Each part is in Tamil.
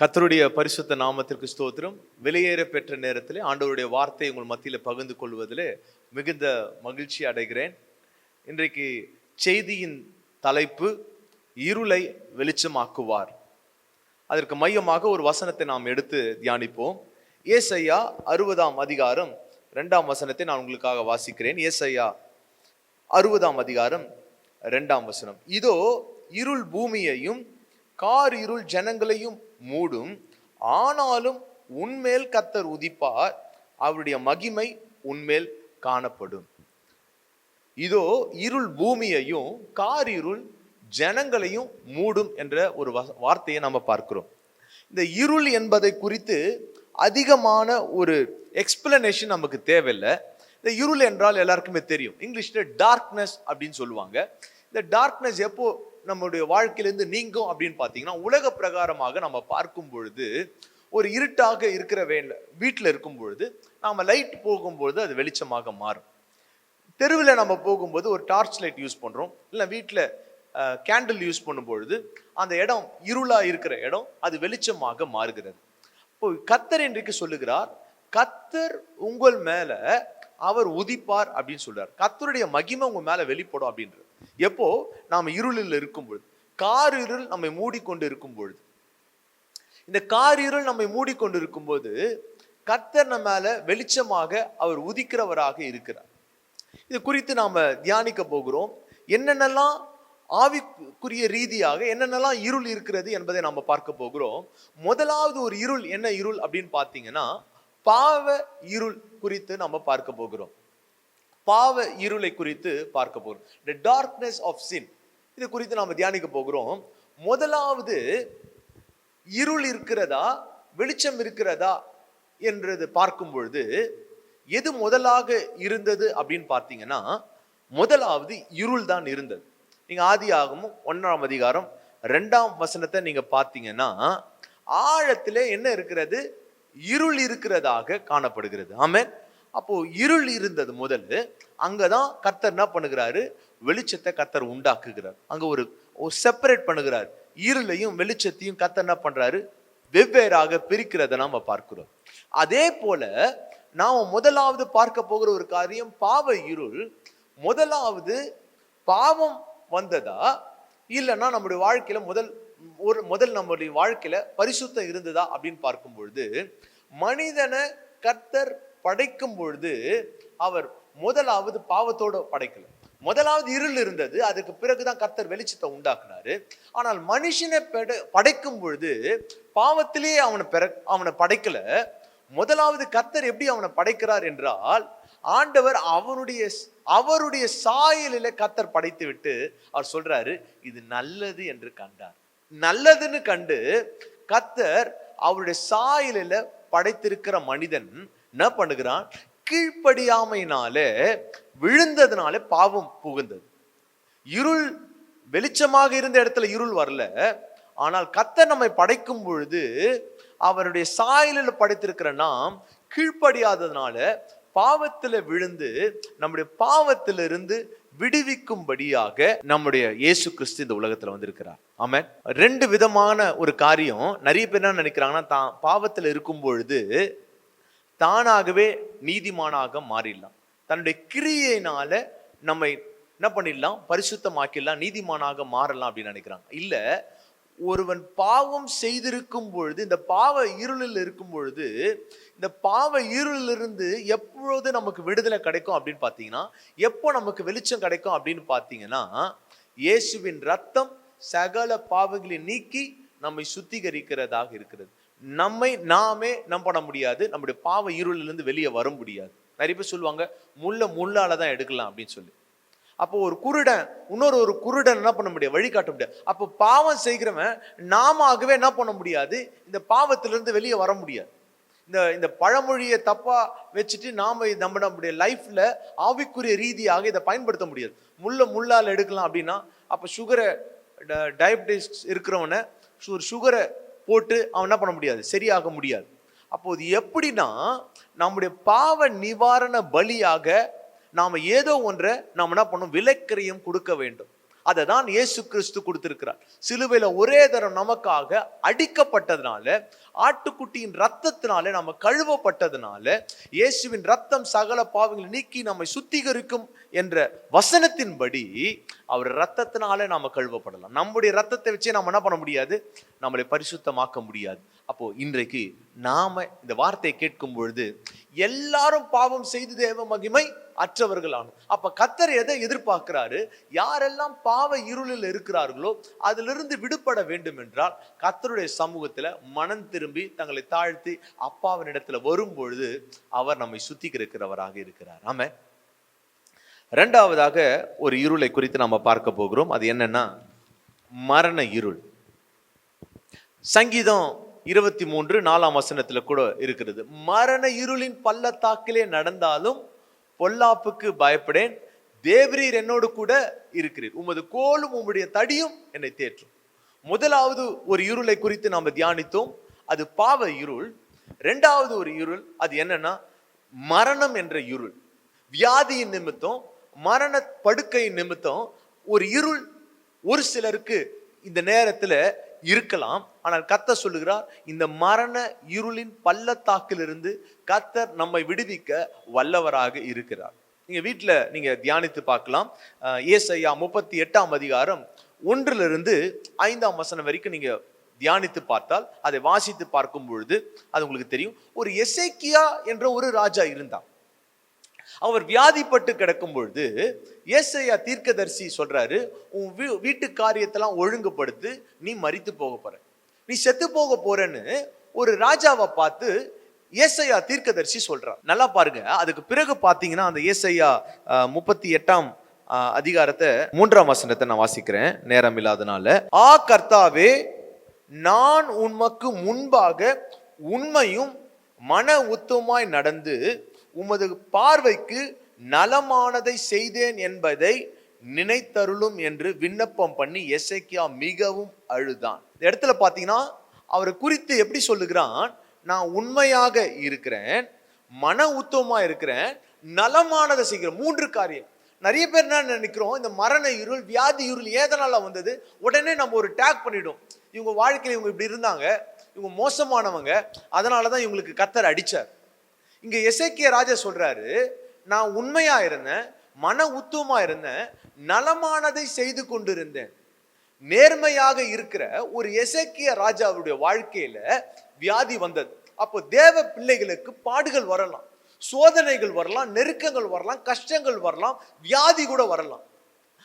கத்தருடைய பரிசுத்த நாமத்திற்கு ஸ்தோத்திரம். வெளியேற பெற்ற நேரத்தில் ஆண்டவருடைய வார்த்தையை உங்கள் மத்தியில் பகிர்ந்து கொள்வதில் மிகுந்த மகிழ்ச்சி அடைகிறேன். இன்றைக்கு செய்தியின் தலைப்பு இருளை வெளிச்சமாக்குவார். அதற்கு மையமாக ஒரு வசனத்தை நாம் எடுத்து தியானிப்போம். ஏசையா அறுபதாம் அதிகாரம் ரெண்டாம் வசனத்தை நான் உங்களுக்காக வாசிக்கிறேன். ஏசையா அறுபதாம் அதிகாரம் ரெண்டாம் வசனம். இதோ இருள் பூமியையும் கார் இருள் ஜனங்களையும் மூடும். ஆனாலும் உன்மேல் கத்தர் உதிப்பார் அவருடைய மகிமை உன்மேல் காணப்படும். இதோ இருள் பூமியையும் கார் இருள் ஜனங்களையும் மூடும் என்ற ஒரு வ- வார்த்தையை நம்ம பார்க்கிறோம். இந்த இருள் என்பதை குறித்து அதிகமான ஒரு எக்ஸ்பிளனேஷன் நமக்கு தேவையில்லை. இந்த இருள் என்றால் எல்லாருக்குமே தெரியும். இங்கிலீஷில் டார்க்னஸ் அப்படின்னு சொல்லுவாங்க. இந்த டார்க்னஸ் எப்போ நம்மளுடைய வாழ்க்கையிலேருந்து நீங்கும் அப்படின்னு பார்த்தீங்கன்னா உலக பிரகாரமாக நம்ம பார்க்கும் பொழுது ஒரு இருட்டாக இருக்கிற வேண்ட வீட்டில் இருக்கும் பொழுது நாம் லைட் போகும்பொழுது அது வெளிச்சமாக மாறும். தெருவில் நம்ம போகும்போது ஒரு டார்ச் லைட் யூஸ் பண்ணுறோம் இல்லை வீட்டில் கேண்டில் யூஸ் பண்ணும்பொழுது அந்த இடம் இருளாக இருக்கிற இடம் அது வெளிச்சமாக மாறுகிறது. இப்போ கத்தர் இன்றைக்கு சொல்லுகிறார் கத்தர் உங்கள் மேலே அவர் உதிப்பார் அப்படின்னு சொல்றார். கத்தருடைய மகிமை உங்க மேல வெளிப்படும் அப்படின்றது. எப்போ? நாம இருளில் இருக்கும் பொழுது கார் இருள் நம்மை மூடிக்கொண்டு இருக்கும் பொழுது இந்த கார் இருள் நம்மை மூடிக்கொண்டு இருக்கும்போது கர்த்தர் நம்ம மேல வெளிச்சமாக அவர் உதிக்கிறவராக இருக்கிறார். இது குறித்து நாம தியானிக்க போகிறோம். என்னென்னலாம் ஆவிக்குரிய ரீதியாக என்னென்னலாம் இருள் இருக்கிறது என்பதை நாம பார்க்க போகிறோம். முதலாவது ஒரு இருள் என்ன இருள் அப்படின்னு பார்த்தீங்கன்னா பாவ இருள் குறித்து நம்ம பார்க்க போகிறோம். பாவ இருளை குறித்து பார்க்க போகிறோம் த டார்க்னஸ் ஆஃப் சின் இது குறித்து நாம் தியானிக்க போகிறோம். முதலாவது இருள் இருக்கிறதா வெளிச்சம் இருக்கிறதா என்றது பார்க்கும் பொழுது எது முதலாக இருந்தது அப்படின்னு பார்த்தீங்கன்னா முதலாவது இருள் தான் இருந்தது. நீங்கள் ஆதி ஆகமும் ஒன்றாம் அதிகாரம் ரெண்டாம் வசனத்தை நீங்கள் பார்த்தீங்கன்னா ஆழத்தில் என்ன இருக்கிறது? இருள் இருக்கிறதாக காணப்படுகிறது. ஆமென். அப்போது இருள் இருந்தது முதல்ல. அங்கதான் கர்த்தர் என்ன பண்ணுகிறாரு? வெளிச்சத்தை கர்த்தர் உண்டாக்குகிறார். அங்கே ஒரு ஒரு செப்பரேட் பண்ணுகிறார். இருளையும் வெளிச்சத்தையும் கர்த்தர் என்ன பண்ணுறாரு வெவ்வேறாக பிரிக்கிறத நாம் பார்க்கிறோம். அதே போல நாம் முதலாவது பார்க்க போகிற ஒரு காரியம் பாவ இருள். முதலாவது பாவம் வந்ததா? இல்லைன்னா நம்முடைய வாழ்க்கையில முதல் ஒரு முதல் நம்முடைய வாழ்க்கையில பரிசுத்தம் இருந்ததா அப்படின்னு பார்க்கும் பொழுது மனிதனை கர்த்தர் படைக்கும் பொழுது அவர் முதலாவது பாவத்தோட படைக்கல. முதலாவது இருள் இருந்தது. அதுக்கு பிறகுதான் கர்த்தர் வெளிச்சத்தை உண்டாக்குனாரு. ஆனால் மனுஷனை படைக்கும் பொழுது பாவத்திலேயே அவனை பெற அவனை படைக்கல. முதலாவது கர்த்தர் எப்படி அவனை படைக்கிறார் என்றால் ஆண்டவர் அவனுடைய அவருடைய சாயலில கத்தர் படைத்து விட்டு அவர் சொல்றாரு இது நல்லது என்று கண்டார். நல்லதுன்னு கண்டு கத்தர் அவருடைய சாயலில படைத்திருக்கிற மனிதன் என்ன பண்ணுகிறான்? கீழ்ப்படியாமையினால விழுந்ததுனால பாவம் புகுந்தது. இருள் வெளிச்சமாக இருந்த இடத்துல இருள் வரல. ஆனால் கத்தர் நம்மை படைக்கும் பொழுது அவருடைய சாயலில் படைத்திருக்கிற நாம் கீழ்ப்படியாததுனால பாவத்தில் விழுந்து நம்முடைய பாவத்திலிருந்து விடுவிக்கும்படியாக நம்முடைய இயேசு கிறிஸ்து இந்த உலகத்தில் வந்திருக்கிறார். ஆமாம் ரெண்டு விதமான ஒரு காரியம். நிறைய பேர் என்ன நினைக்கிறாங்கன்னா தான் பாவத்தில் இருக்கும் பொழுது தானாகவே நீதிமானாக மாறிடலாம். தன்னுடைய கிரியையினால நம்மை என்ன பண்ணிடலாம்? பரிசுத்தமாக்கிடலாம் நீதிமானாக மாறலாம் அப்படின்னு நினைக்கிறாங்க. இல்லை ஒருவன் பாவம் செய்திருக்கும் பொழுது இந்த பாவ இருளில் இருக்கும் பொழுது இந்த பாவ இருளிலிருந்து எப்பொழுது நமக்கு விடுதலை கிடைக்கும் அப்படின்னு பார்த்தீங்கன்னா எப்போ நமக்கு வெளிச்சம் கிடைக்கும் அப்படின்னு பார்த்தீங்கன்னா இயேசுவின் ரத்தம் சகல பாவங்களை நீக்கி நம்மை சுத்திகரிக்கிறதாக இருக்கிறது. நம்மை நாமே நம்பட பண்ண முடியாது. நம்முடைய பாவ இருளிலிருந்து வெளியே வர முடியாது. நிறைய பேர் சொல்லுவாங்க முள்ள முள்ளால தான் எடுக்கலாம் அப்படின்னு சொல்லி. அப்போ ஒரு குருடன் இன்னொரு ஒரு குருடன் என்ன பண்ண முடியாது? வழிகாட்ட முடியாது. அப்போ பாவம் செய்கிறவன் நாம ஆகவே என்ன பண்ண முடியாது? இந்த பாவத்திலிருந்து வெளியே வர முடியாது. இந்த இந்த பழமொழியை தப்பாக வச்சுட்டு நாம் நம்ம நம்முடைய லைஃப்பில் ஆவிக்குரிய ரீதியாக இதை பயன்படுத்த முடியாது. முள்ள முள்ளால் எடுக்கலாம் அப்படின்னா அப்போ சுகரை டயபெட்டிஸ் இருக்கிறவனை ஒரு சுகரை போட்டு அவன் என்ன பண்ண முடியாது? சரியாக முடியாது. அப்போது எப்படின்னா நம்முடைய பாவ நிவாரண பலியாக நாம் ஏதோ ஒன்றை நாம் என்ன பண்ணணும்? விலைக்கிரயம் கொடுக்க வேண்டும். அதை தான் இயேசு கிறிஸ்து கொடுத்திருக்கிறார். சிலுவையில் ஒரே தரம் நமக்காக அடிக்கப்பட்டதுனால ஆட்டுக்குட்டியின் ரத்தத்தினால நம்ம கழுவப்பட்டதுனால இயேசுவின் ரத்தம் சகல பாவங்களை நீக்கி நம்மை சுத்திகரிக்கும் என்ற வசனத்தின்படி அவர் ரத்தத்தினால நாம கழுவப்படலாம். நம்முடைய ரத்தத்தை வச்சே நம்ம என்ன பண்ண முடியாது? நம்மளை பரிசுத்தமாக்க முடியாது. அப்போ இன்றைக்கு நாம இந்த வார்த்தையை கேட்கும் பொழுது எல்லாரும் பாவம் செய்து தேவ மகிமை அற்றவர்கள் ஆகும் அப்ப கத்தர் எதை எதிர்பார்க்கிறாரு? யாரெல்லாம் பாவ இருளில் இருக்கிறார்களோ அதிலிருந்து விடுபட வேண்டும் என்றால் கத்தருடைய சமூகத்துல மனம் திரும்பி தங்களை தாழ்த்தி அப்பாவினிடத்துல வரும் பொழுது அவர் நம்மை சுத்திகரிக்கிறவராக இருக்கிறார். ஆம ரெண்டாவதாக ஒரு இருளை குறித்து நம்ம பார்க்க போகிறோம். அது என்னன்னா மரண இருள். சங்கீதம் இருபத்தி மூன்று நாலாம் வசனத்துல கூட இருக்கிறது. மரண இருளின் பள்ளத்தாக்கிலே நடந்தாலும் பொல்லாப்புக்கு பயப்படேன். தேவரீர் என்னோடு கூட இருக்கிறீர். உமது கோலும் உம்முடைய தடியும் என்னை தேற்றும். முதலாவது ஒரு இருளை குறித்து நாம் தியானித்தோம். அது பாவ இருள். ரெண்டாவது ஒரு இருள் அது என்னன்னா மரணம் என்ற இருள். வியாதியின் நிமித்தம் மரண படுக்கையின் நிமித்தம் ஒரு இருள் ஒரு சிலருக்கு இந்த நேரத்துல இருக்கலாம். ஆனால் கத்தர் சொல்லுகிறார் இந்த மரண இருளின் பள்ளத்தாக்கிலிருந்து கத்தர் நம்மை விடுவிக்க வல்லவராக இருக்கிறார். நீங்க வீட்டில் நீங்க தியானித்து பார்க்கலாம். ஏசையா முப்பத்தி எட்டாம் அதிகாரம் ஒன்றிலிருந்து ஐந்தாம் வசனம் வரைக்கும் நீங்க தியானித்து பார்த்தால் அதை வாசித்து பார்க்கும் பொழுது அது உங்களுக்கு தெரியும். ஒரு எசேக்கியா என்ற ஒரு ராஜா இருந்தான். அவர் வியாதிப்பட்டு கிடக்கும் பொழுது ஏசையா தீர்க்கதரிசி சொல்றாரு உன் வீ வீட்டு காரியத்தெல்லாம் ஒழுங்குபடுத்து நீ மறித்து போக போற. நீ செத்து போக போறன்னு ஒரு ராஜாவை பார்த்து ஏசையா தீர்க்கதரிசி சொல்றார் நல்லா பாருங்க. அதுக்கு பிறகு பார்த்தீங்கன்னா அந்த ஏசையா முப்பத்தி எட்டாம் அதிகாரத்தை மூன்றாம் வசனத்தை நான் வாசிக்கிறேன். நேரம் இல்லாதனால ஆ கர்த்தாவே நான் உமக்கு முன்பாக உண்மையும் மன உத்தமாய் நடந்து உமது பார்வைக்கு நலமானதை செய்தேன் என்பதை நினைத்தருளும் என்று விண்ணப்பம் பண்ணி எசைக்கியா மிகவும் அழுதான். இந்த இடத்துல பார்த்தீங்கன்னா அவரை குறித்து எப்படி சொல்லுகிறான்? நான் உண்மையாக இருக்கிறேன் மன உத்தமாக இருக்கிறேன் நலமானதை செய்கிறேன். மூன்று காரியம். நிறைய பேர் என்ன நினைக்கிறோம் இந்த மரண இருள் வியாதி இருள் ஏதனால வந்தது உடனே நம்ம ஒரு டேக் பண்ணிடும் இவங்க வாழ்க்கையில் இவங்க இப்படி இருந்தாங்க இவங்க மோசமானவங்க அதனால தான் இவங்களுக்கு கத்தர் அடித்தார் இங்கே எசேக்கிய ராஜா சொல்கிறாரு நான் உண்மையாக இருந்தேன் மன உத்துவமாக இருந்தேன் நலமானதை செய்து கொண்டிருந்தேன். நேர்மையாக இருக்கிற ஒரு எசேக்கிய ராஜாவுடைய வாழ்க்கையில் வியாதி வந்தது. அப்போ தேவ பிள்ளைகளுக்கு பாடுகள் வரலாம். சோதனைகள் வரலாம் நெருக்கங்கள் வரலாம் கஷ்டங்கள் வரலாம் வியாதி கூட வரலாம்.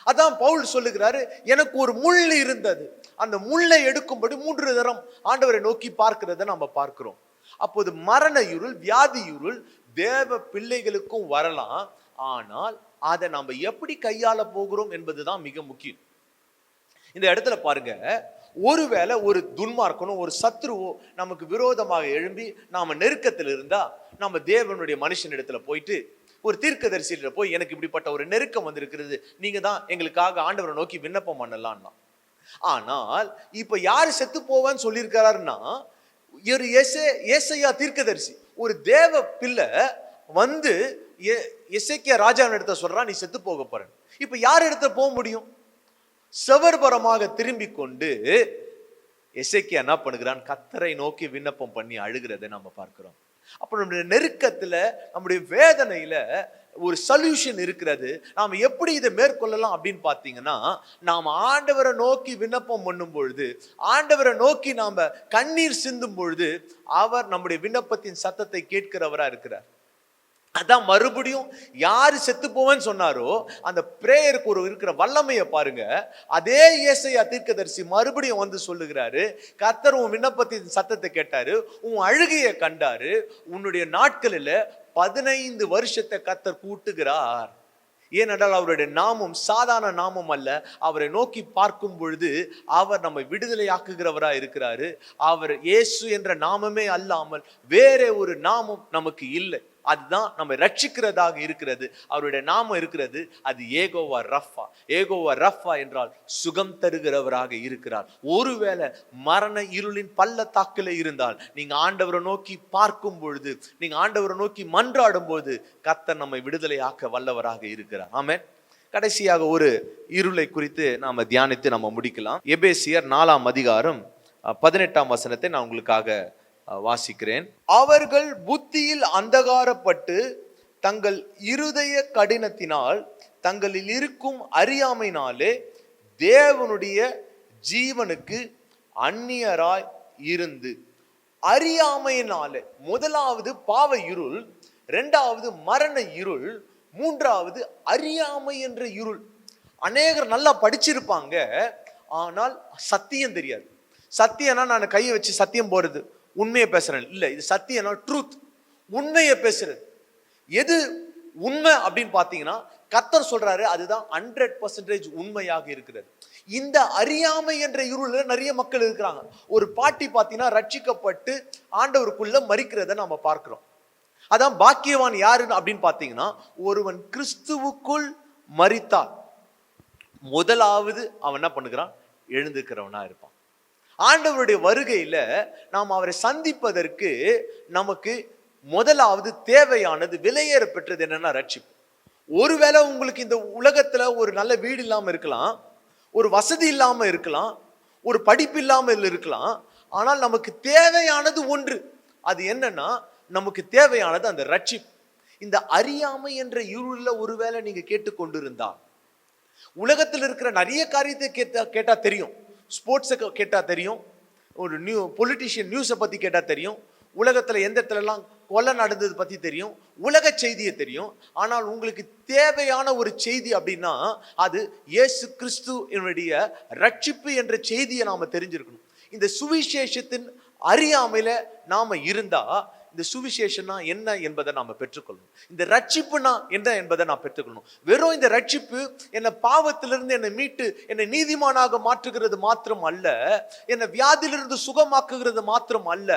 அதான் பவுல் சொல்லுகிறாரு எனக்கு ஒரு முள் இருந்தது. அந்த முள்ளை எடுக்கும்படி மூன்று தரம் ஆண்டவரை நோக்கி பார்க்கிறத நம்ம பார்க்கிறோம். அப்போது மரண இருள் வியாதி இருள் தேவ பிள்ளைகளுக்கும் வரலாம். ஆனால் அதை நாம் எப்படி கையாள போகிறோம் என்பதுதான் மிக முக்கியம். இந்த இடத்துல பாருங்க ஒருவேளை ஒரு துன்மார்க்கனும் ஒரு சத்ருவோ நமக்கு விரோதமாக எழும்பி நாம் நெருக்கத்தில் இருந்தால் நம்ம தேவனுடைய மனுஷனிடத்துல போயிட்டு ஒரு தீர்க்கதரிசியில போய் எனக்கு இப்படிப்பட்ட ஒரு நெருக்கம் வந்திருக்கிறது. நீங்கள் தான் எங்களுக்காக ஆண்டவரை நோக்கி விண்ணப்பம் பண்ணலான்னா ஆனால் இப்போ யார் செத்து போவேன்னு சொல்லியிருக்கிறாருன்னா ஒரு எசே ஏசையா தீர்க்கதரிசி. ஒரு தேவ பிள்ளை வந்து எ- எசேக்கியா ராஜாவின் இடத்த சொல்கிறான் நீ செத்து போக போகிறேன் இப்போ யார் இடத்த போக முடியும்? செவர்பரமாக திரும்பி கொண்டு எசேக்கியா என்ன பண்ணுகிறான்? கத்தரை நோக்கி விண்ணப்பம் பண்ணி அழுகிறதை நம்ம பார்க்கிறோம். அப்போ நம்முடைய நெருக்கத்தில் நம்முடைய வேதனையில் ஒரு சொல்யூஷன் இருக்கிறது. நாம் எப்படி இதை மேற்கொள்ளலாம் அப்படின்னு பார்த்தீங்கன்னா நாம் ஆண்டவரை நோக்கி விண்ணப்பம் பண்ணும் பொழுது ஆண்டவரை நோக்கி நாம் கண்ணீர் சிந்தும் பொழுது அவர் நம்முடைய விண்ணப்பத்தின் சத்தத்தை கேட்கிறவராக இருக்கிறார். அதான் மறுபடியும் யார் செத்து போவேன்னு சொன்னாரோ அந்த பிரேயருக்கு ஒரு இருக்கிற வல்லமையை பாருங்க. அதே இயேசையா தீர்க்கதரிசி மறுபடியும் வந்து சொல்லுகிறாரு கத்தர் உன் விண்ணப்பத்தின் சத்தத்தை கேட்டாரு உன் அழுகையை கண்டாரு உன்னுடைய நாட்களில் பதினைந்து வருஷத்தை கத்தர் கூட்டுகிறார். ஏனென்றால் அவருடைய நாமம் சாதாரண நாமம் அல்ல. அவரை நோக்கி பார்க்கும் பொழுது அவர் நம்மை விடுதலையாக்குகிறவராக இருக்கிறாரு. அவர் இயேசு என்ற நாமமே அல்லாமல் வேற ஒரு நாமம் நமக்கு இல்லை. அதுதான் நம்ம ரட்சிக்கிறதாக இருக்கிறது. அவருடைய நாமம் இருக்கிறது அது ஏகோவா ரஃபா. ஏகோவா ரஃபா என்றால் சுகம் தருகிறவராக இருக்கிறார். ஒருவேளை மரண இருளின் பள்ளத்தாக்கில் இருந்தால் நீங்க ஆண்டவரை நோக்கி பார்க்கும் பொழுது நீங்க ஆண்டவரை நோக்கி மன்றாடும் போது கத்தர் நம்மை விடுதலையாக்க வல்லவராக இருக்கிறார். ஆமென். கடைசியாக ஒரு இருளை குறித்து நாம தியானித்து நம்ம முடிக்கலாம். எபேசியர் நாலாம் அதிகாரம் பதினெட்டாம் வசனத்தை நான் உங்களுக்காக வாசிக்கிறேன். அவர்கள் புத்தியில் அந்தகாரப்பட்டு தங்கள் இருதய கடினத்தினால் தங்களில் இருக்கும் அறியாமையினாலே தேவனுடைய ஜீவனுக்கு அந்நியராய் இருந்து. அறியாமையினாலே முதலாவது பாவ இருள் ரெண்டாவது மரண இருள் மூன்றாவது அறியாமை என்ற இருள். அநேகர் நல்லா படிச்சிருப்பாங்க ஆனால் சத்தியம் தெரியாது. சத்தியம்னா நான் கையை வச்சு சத்தியம் போடுறது. உண்மையை பேசுறேன். இல்லை இது சத்தியம்னா ட்ரூத் உண்மையை பேசுறது எது உண்மை அப்படின்னு பார்த்தீங்கன்னா கத்தர் சொல்றாரு அதுதான் ஹண்ட்ரட் பர்சன்டேஜ் உண்மையாக இருக்கிறது. இந்த அறியாமை என்ற இருளில் நிறைய மக்கள் இருக்கிறாங்க. ஒரு பாட்டி பார்த்தீங்கன்னா ரட்சிக்கப்பட்டு ஆண்டவருக்குள்ள மறிக்கிறத நம்ம பார்க்கிறோம். அதான் பாக்கியவான் யாருன்னு அப்படின்னு பார்த்தீங்கன்னா ஒருவன் கிறிஸ்துவுக்குள் மரித்தார் முதலாவது அவன் என்ன பண்ணுகிறான்? எழுந்துக்கிறவனா இருப்பான். ஆண்டவருடைய வருகையில் நாம் அவரை சந்திப்பதற்கு நமக்கு முதலாவது தேவையானது விலையேற பெற்றது என்னன்னா ரட்சிப்பு. ஒருவேளை உங்களுக்கு இந்த உலகத்தில் ஒரு நல்ல வீடு இல்லாமல் இருக்கலாம் ஒரு வசதி இல்லாமல் இருக்கலாம் ஒரு படிப்பு இல்லாமல் இருக்கலாம் ஆனால் நமக்கு தேவையானது ஒன்று. அது என்னன்னா நமக்கு தேவையானது அந்த ரட்சிப்பு. இந்த அறியாமை என்ற இருளில் ஒருவேளை நீங்கள் கேட்டுக்கொண்டிருந்தால் உலகத்தில் இருக்கிற நிறைய காரியத்தை கேட்டா கேட்டால் தெரியும். ஸ்போர்ட்ஸை கேட்டால் தெரியும். ஒரு நியூ பொலிட்டிஷியன் நியூஸை பற்றி கேட்டால் தெரியும். உலகத்தில் எந்த இடத்துலலாம் கொலை நடந்தது பற்றி தெரியும். உலக செய்தியை தெரியும். ஆனால் உங்களுக்கு தேவையான ஒரு செய்தி அப்படின்னா அது இயேசு கிறிஸ்து என்னுடைய ரட்சிப்பு என்ற செய்தியை நாம் தெரிஞ்சிருக்கணும். இந்த சுவிசேஷத்தின் அறியாமையில் நாம் இருந்தால் இந்த சுவிசேஷனா என்ன என்பதை நாம் பெற்றுக்கொள்ளணும். இந்த ரட்சிப்புனா என்ன என்பதை நான் பெற்றுக்கொள்ளணும். வெறும் இந்த ரட்சிப்பு என்னை பாவத்திலிருந்து என்னை மீட்டு என்னை நீதிமானாக மாற்றுகிறது மாத்திரம் அல்ல என்னை வியாதியிலிருந்து சுகமாக்குகிறது மாத்திரம் அல்ல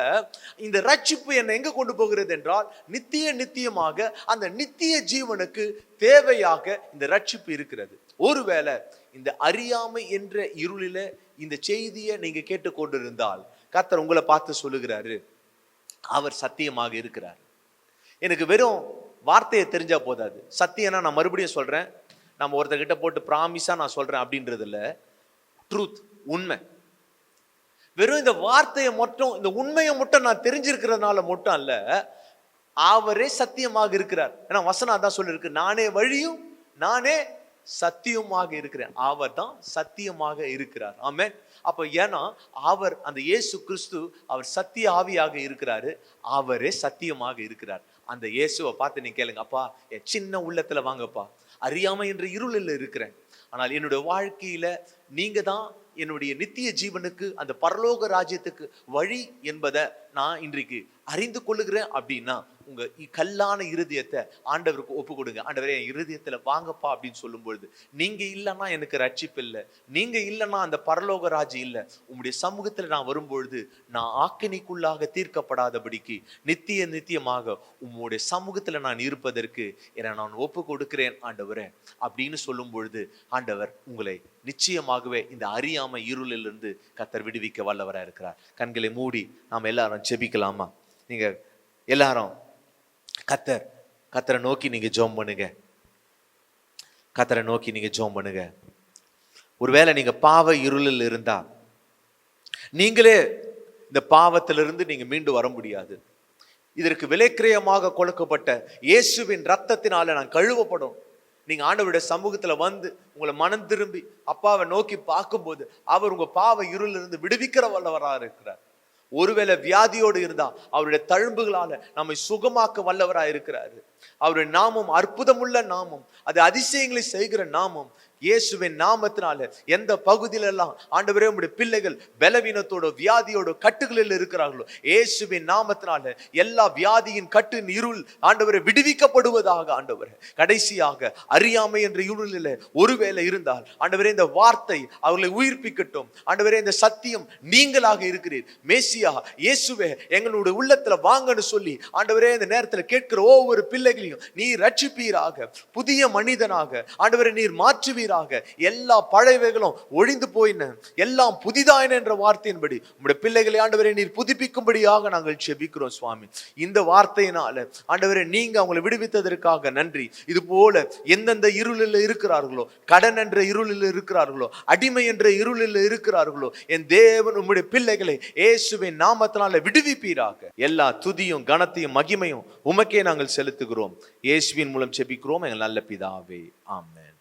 இந்த ரட்சிப்பு என்னை எங்க கொண்டு போகிறது என்றால் நித்திய நித்தியமாக அந்த நித்திய ஜீவனுக்கு தேவையாக இந்த ரட்சிப்பு இருக்கிறது. ஒருவேளை இந்த அறியாமை என்ற இருளில இந்த செய்தியை நீங்க கேட்டுக்கொண்டிருந்தால் கத்தர் உங்களை பார்த்து சொல்லுகிறாரு அவர் சத்தியமாக இருக்கிறார். எனக்கு வெறும் வார்த்தையை தெரிஞ்சால் போதாது. சத்தியம்னா நான் மறுபடியும் சொல்கிறேன் நம்ம ஒருத்தர்கிட்ட போட்டு ப்ராமிஸாக நான் சொல்கிறேன் அப்படின்றதில்ல ட்ரூத் உண்மை. வெறும் இந்த வார்த்தையை மட்டும் இந்த உண்மையை மட்டும் நான் தெரிஞ்சிருக்கிறதுனால மட்டும் அல்ல அவரே சத்தியமாக இருக்கிறார். ஏன்னா வசனம் தான் சொல்லியிருக்கு நானே வழியும் நானே சத்தியமாக இருக்கிறேன். அவர் தான் சத்தியமாக இருக்கிறார். ஆமே அப்போ ஏன்னா அவர் அந்த இயேசு கிறிஸ்து அவர் சத்திய ஆவியாக இருக்கிறாரு. அவரே சத்தியமாக இருக்கிறார். அந்த இயேசுவை பார்த்து நீ கேளுங்க அப்பா என் சின்ன உள்ளத்துல வாங்கப்பா. அறியாமை என்ற இருளில் இருக்கிறேன். ஆனால் என்னுடைய வாழ்க்கையில நீங்க தான் என்னுடைய நித்திய ஜீவனுக்கு அந்த பரலோக ராஜ்யத்துக்கு வழி என்பதை நான் இன்றைக்கு அறிந்து கொள்ளுகிறேன். அப்படின்னா உங்க இ- கல்லான இருதயத்தை ஆண்டவருக்கு ஒப்பு கொடுங்க ஆண்டவரே என் இருதயத்துல வாங்கப்பா அப்படின்னு சொல்லும் பொழுது நீங்க இல்லைன்னா எனக்கு ரட்சிப்பு இல்லை. நீங்க இல்லைன்னா அந்த பரலோக ராஜி இல்லை. உங்களுடைய சமூகத்துல நான் வரும்பொழுது நான் ஆக்கினிக்குள்ளாக தீர்க்கப்படாதபடிக்கு நித்திய நித்தியமாக உம்முடைய சமூகத்துல நான் இருப்பதற்கு என நான் ஒப்பு கொடுக்கிறேன் ஆண்டவரே அப்படின்னு சொல்லும் பொழுது ஆண்டவர் உங்களை நிச்சயமாகவே இந்த அறியாமை இருளிலிருந்து கத்தர் விடுவிக்க வல்லவராக இருக்கிறார். கண்களை மூடி நாம் எல்லாரும் ஜெபிக்கலாமா? நீங்க எல்லாரும் கத்தர் கத்தரை நோக்கி நீங்கள் ஜோம் பண்ணுங்க. கத்தரை நோக்கி நீங்கள் ஜோம் பண்ணுங்க. ஒருவேளை நீங்கள் பாவ இருளில் இருந்தா நீங்களே இந்த பாவத்திலிருந்து நீங்கள் மீண்டு வர முடியாது. இதற்கு விலைக்கிரயமாக கொடுக்கப்பட்ட இயேசுவின் ரத்தத்தினால நான் கழுவப்படும். நீங்க ஆண்டவருடைய சமூகத்துல வந்து உங்களை மனம் திரும்பி அப்பாவை நோக்கி பார்க்கும்போது அவர் உங்க பாவ இருளிலிருந்து விடுவிக்கிற வல்லவராக இருக்கிறார். ஒருவேளை வியாதியோடு இருந்தா அவருடைய தழும்புகளால நம்மை சுகமாக்க வல்லவரா இருக்கிறாரு அவருடைய நாமம் அற்புதமுள்ள நாமம். அது அதிசயங்களை செய்கிற நாமம். இயேசுவின் நாமத்தினால எந்த பகுதியிலெல்லாம் ஆண்டவரே உடைய பிள்ளைகள் பலவீனத்தோட வியாதியோட கட்டுகளில் இருக்கிறார்களோ இயேசுவின் நாமத்தினால எல்லா வியாதியின் கட்டு இருள் ஆண்டவரை விடுவிக்கப்படுவதாக ஆண்டவர். கடைசியாக அறியாமை என்ற இருளில் ஒருவேளை இருந்தால் ஆண்டவரே இந்த வார்த்தை அவர்களை உயிர்ப்பிக்கட்டும். ஆண்டவரே இந்த சத்தியம் நீங்களாக இருக்கிறீர். மேசியா இயேசுவே எங்களுடைய உள்ளத்துல வாங்கன்னு சொல்லி ஆண்டவரே இந்த நேரத்துல கேட்கிற ஒவ்வொரு பிள்ளைகளையும் நீர் ரட்சிப்பீராக. புதிய மனிதனாக ஆண்டவரை நீர் மாற்றுவீராக எல்லா பழையவைகளும் ஒழிந்து போயின. எல்லாம் புதிதாயின என்ற வார்த்தையின்படி உங்களுடைய பிள்ளைகளை ஆண்டவரை நீர் புதுப்பிக்கும்படியாக நாங்கள் செபிக்கிறோம் சுவாமி. இந்த வார்த்தையினால ஆண்டவரை நீங்க அவங்களை விடுவித்ததற்காக நன்றி. இது போல எந்தெந்த இருளில் இருக்கிறார்களோ கடன் என்ற இருளில் இருக்கிறார்களோ அடிமை என்ற இருளில் இருக்கிறார்களோ என் தேவன் உம்முடைய பிள்ளைகளை இயேசுவின் நாமத்தினால விடுவிப்பீராக. எல்லா துதியும் கனத்தையும் மகிமையும் உமக்கே நாங்கள் செலுத்துகிறோம். இயேசுவின் மூலம் செபிக்கிறோம். எங்கள் நல்ல பிதாவே. ஆமேன்.